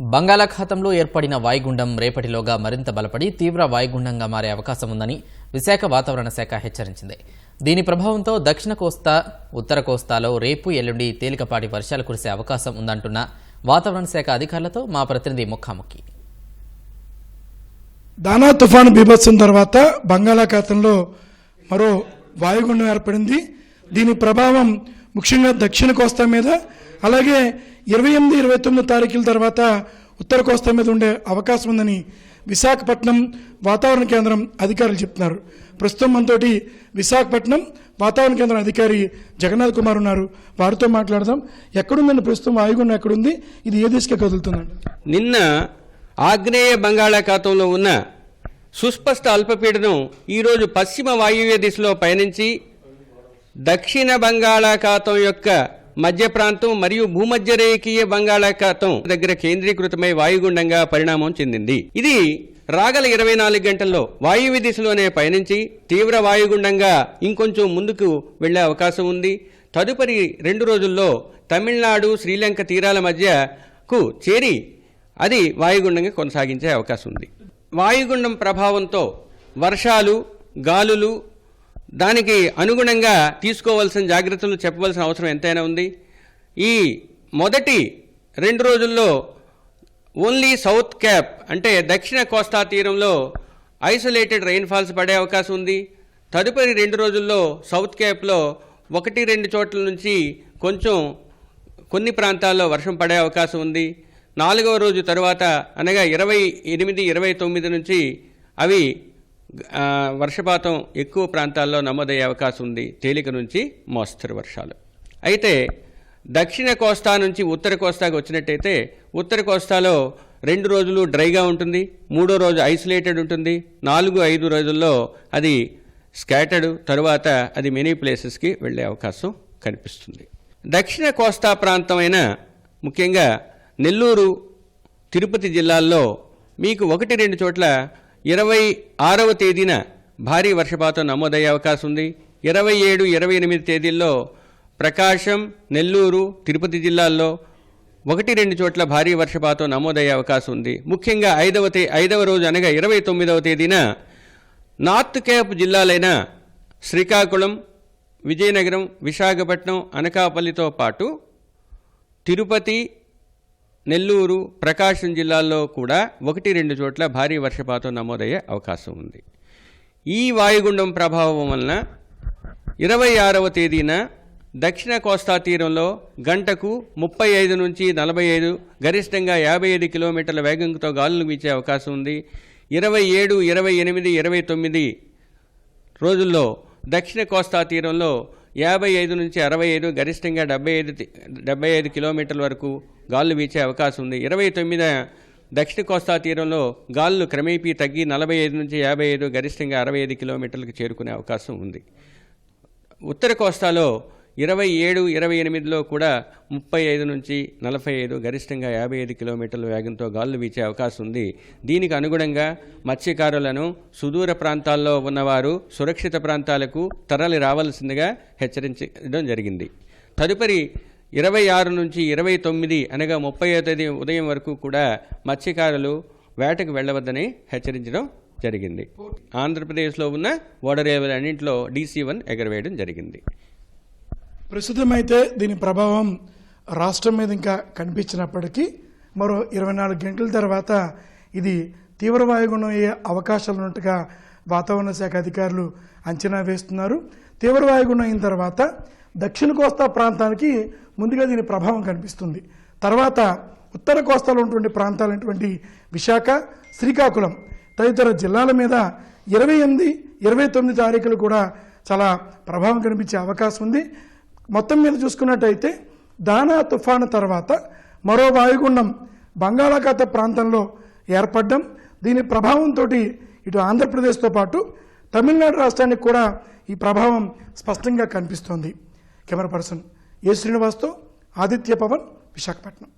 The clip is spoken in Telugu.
బంగాళాఖాతంలో ఏర్పడిన వాయుగుండం రేపటిలోగా మరింత బలపడి తీవ్ర వాయుగుండంగా మారే అవకాశం ఉందని విశాఖ వాతావరణ శాఖ హెచ్చరించింది. దీని ప్రభావంతో దక్షిణ కోస్తా ఉత్తర కోస్తాలో రేపు ఎల్లుండి తేలికపాటి వర్షాలు కురిసే అవకాశం ఉందంటున్న వాతావరణ శాఖ అధికారులతో మా ప్రతినిధి ముఖాముఖి. దానా తుఫాను బీభత్సం తర్వాత బంగాళాఖాతంలో మరో వాయుగుండం ఏర్పడింది. దీని ప్రభావం ముఖ్యంగా దక్షిణ కోస్తా మీద అలాగే ఇరవై ఎనిమిది ఇరవై తొమ్మిది తారీఖుల తర్వాత ఉత్తర కోస్తా మీద ఉండే అవకాశం ఉందని విశాఖపట్నం వాతావరణ కేంద్రం అధికారులు చెప్తున్నారు. ప్రస్తుతం మనతోటి విశాఖపట్నం వాతావరణ కేంద్రం అధికారి జగన్నాథ్ కుమార్ ఉన్నారు. వారితో మాట్లాడదాం. ఎక్కడుందండి ప్రస్తుతం? వాయుగుండం ఎక్కడుంది? ఇది ఏ దిశగా కదులుతుందండి? నిన్న ఆగ్నేయ బంగాళాఖాతంలో ఉన్న సుస్పష్ట అల్పపీడనం ఈరోజు పశ్చిమ వాయువ్య దిశలో పయనించి దక్షిణ బంగాళాఖాతం యొక్క మధ్య ప్రాంతం మరియు భూమధ్య రేఖీయ బంగాళాఖాతం దగ్గర కేంద్రీకృతమై వాయుగుండంగా పరిణామం చెందింది. ఇది రాగల ఇరవై నాలుగు గంటల్లో వాయువ్య దిశలోనే పయనించి తీవ్ర వాయుగుండంగా ఇంకొంచెం ముందుకు వెళ్ళే అవకాశం ఉంది. తదుపరి రెండు రోజుల్లో తమిళనాడు శ్రీలంక తీరాల మధ్యకు చేరి అది వాయుగుండంగా కొనసాగించే అవకాశం ఉంది. వాయుగుండం ప్రభావంతో వర్షాలు గాలులు దానికి అనుగుణంగా తీసుకోవాల్సిన జాగ్రత్తలు చెప్పవలసిన అవసరం ఎంతైనా ఉంది. ఈ మొదటి రెండు రోజుల్లో ఓన్లీ సౌత్ క్యాప్ అంటే దక్షిణ కోస్తా తీరంలో ఐసోలేటెడ్ రెయిన్ఫాల్స్ పడే అవకాశం ఉంది. తదుపరి రెండు రోజుల్లో సౌత్ క్యాప్లో ఒకటి రెండు చోట్ల నుంచి కొంచెం కొన్ని ప్రాంతాల్లో వర్షం పడే అవకాశం ఉంది. నాలుగవ రోజు తరువాత అనగా ఇరవై ఎనిమిది ఇరవై తొమ్మిది నుంచి అవి వర్షపాతం ఎక్కువ ప్రాంతాల్లో నమోదయ్యే అవకాశం ఉంది. తేలిక నుంచి మోస్తరు వర్షాలు. అయితే దక్షిణ కోస్తా నుంచి ఉత్తర కోస్తాకు వచ్చినట్టయితే ఉత్తర కోస్తాలో రెండు రోజులు డ్రైగా ఉంటుంది. మూడో రోజు ఐసోలేటెడ్ ఉంటుంది. నాలుగు ఐదు రోజుల్లో అది స్కాటర్డ్. తరువాత అది మెనీ ప్లేసెస్కి వెళ్ళే అవకాశం కనిపిస్తుంది. దక్షిణ కోస్తా ప్రాంతమైన ముఖ్యంగా నెల్లూరు తిరుపతి జిల్లాల్లో మీకు ఒకటి రెండు చోట్ల ఇరవై ఆరవ తేదీన భారీ వర్షపాతం నమోదయ్యే అవకాశం ఉంది. ఇరవై ఏడు ఇరవై ఎనిమిది తేదీల్లో ప్రకాశం నెల్లూరు తిరుపతి జిల్లాల్లో ఒకటి రెండు చోట్ల భారీ వర్షపాతం నమోదయ్యే అవకాశం ఉంది. ముఖ్యంగా ఐదవ తే ఐదవ రోజు అనగా ఇరవై తొమ్మిదవ తేదీన నార్త్ కేప్ జిల్లాలైన శ్రీకాకుళం విజయనగరం విశాఖపట్నం అనకాపల్లితో పాటు తిరుపతి నెల్లూరు ప్రకాశం జిల్లాల్లో కూడా ఒకటి రెండు చోట్ల భారీ వర్షపాతం నమోదయ్యే అవకాశం ఉంది. ఈ వాయుగుండం ప్రభావం వలన ఇరవై ఆరవ తేదీన దక్షిణ కోస్తా తీరంలో గంటకు ముప్పై ఐదు నుంచి నలభై ఐదు గరిష్టంగా యాభై ఐదు కిలోమీటర్ల వేగంతో గాలులు వీచే అవకాశం ఉంది. ఇరవై ఏడు ఇరవై ఎనిమిది ఇరవై తొమ్మిది రోజుల్లో దక్షిణ కోస్తా తీరంలో యాభై ఐదు నుంచి అరవై ఐదు గరిష్టంగా డెబ్బై ఐదు డెబ్బై ఐదు కిలోమీటర్ల వరకు గాలులు వీచే అవకాశం ఉంది. ఇరవై తొమ్మిది దక్షిణ కోస్తా తీరంలో గాలులు క్రమేపీ తగ్గి నలభై ఐదు నుంచి యాభై ఐదు గరిష్టంగా అరవై ఐదు కిలోమీటర్లకు చేరుకునే అవకాశం ఉంది. ఉత్తర కోస్తాలో ఇరవై ఏడు ఇరవై ఎనిమిదిలో కూడా ముప్పై ఐదు నుంచి నలభై ఐదు గరిష్టంగా యాభై ఐదు కిలోమీటర్ల వేగంతో గాలులు వీచే అవకాశం ఉంది. దీనికి అనుగుణంగా మత్స్యకారులను సుదూర ప్రాంతాల్లో ఉన్నవారు సురక్షిత ప్రాంతాలకు తరలి రావాల్సిందిగా హెచ్చరించడం జరిగింది. తదుపరి ఇరవై ఆరు నుంచి ఇరవై తొమ్మిది అనగా ముప్పై తేదీ ఉదయం వరకు కూడా మత్స్యకారులు వేటకు వెళ్ళవద్దని హెచ్చరించడం జరిగింది. ఆంధ్రప్రదేశ్లో ఉన్న ఓడరేవులన్నింటిలో డీసీ వన్ ఎగరవేయడం జరిగింది. ప్రస్తుతం అయితే దీని ప్రభావం రాష్ట్రం మీద ఇంకా కనిపించినప్పటికీ మరో ఇరవై నాలుగు గంటల తర్వాత ఇది తీవ్ర వాయుగుణం అయ్యే అవకాశాలు ఉన్నట్టుగా వాతావరణ శాఖ అధికారులు అంచనా వేస్తున్నారు. తీవ్ర వాయుగుణం అయిన తర్వాత దక్షిణ కోస్తా ప్రాంతానికి ముందుగా దీని ప్రభావం కనిపిస్తుంది. తర్వాత ఉత్తర కోస్తాలో ఉన్నటువంటి ప్రాంతాలైనటువంటి విశాఖ శ్రీకాకుళం తదితర జిల్లాల మీద ఇరవై ఎనిమిది ఇరవై తొమ్మిది తారీఖులు కూడా చాలా ప్రభావం కనిపించే అవకాశం ఉంది. మొత్తం మీద చూసుకున్నట్టయితే దానా తుఫాను తర్వాత మరో వాయుగుండం బంగాళాఖాత ప్రాంతంలో ఏర్పడడం దీని ప్రభావంతో ఇటు ఆంధ్రప్రదేశ్తో పాటు తమిళనాడు రాష్ట్రానికి కూడా ఈ ప్రభావం స్పష్టంగా కనిపిస్తోంది. కెమెరా పర్సన్ ఏ శ్రీనివాస్తో ఆదిత్య పవన్ విశాఖపట్నం.